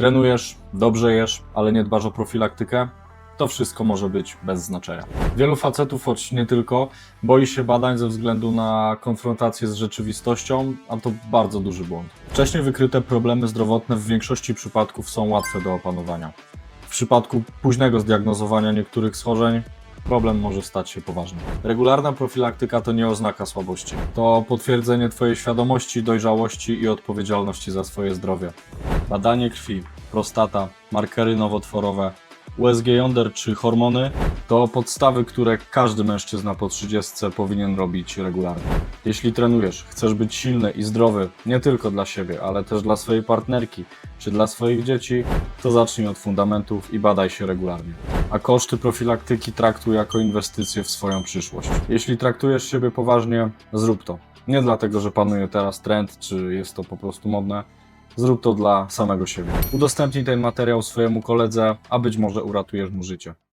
trenujesz, dobrze jesz, ale nie dbasz o profilaktykę, to wszystko może być bez znaczenia. Wielu facetów, choć nie tylko, boi się badań ze względu na konfrontację z rzeczywistością, a to bardzo duży błąd. Wcześniej wykryte problemy zdrowotne w większości przypadków są łatwe do opanowania. W przypadku późnego zdiagnozowania niektórych schorzeń problem może stać się poważny. Regularna profilaktyka to nie oznaka słabości. To potwierdzenie Twojej świadomości, dojrzałości i odpowiedzialności za swoje zdrowie. Badanie krwi, prostata, markery nowotworowe, USG jąder czy hormony to podstawy, które każdy mężczyzna po 30 powinien robić regularnie. Jeśli trenujesz, chcesz być silny i zdrowy nie tylko dla siebie, ale też dla swojej partnerki czy dla swoich dzieci, to zacznij od fundamentów i badaj się regularnie. A koszty profilaktyki traktuj jako inwestycje w swoją przyszłość. Jeśli traktujesz siebie poważnie, zrób to. Nie dlatego, że panuje teraz trend, czy jest to po prostu modne. Zrób to dla samego siebie. Udostępnij ten materiał swojemu koledze, a być może uratujesz mu życie.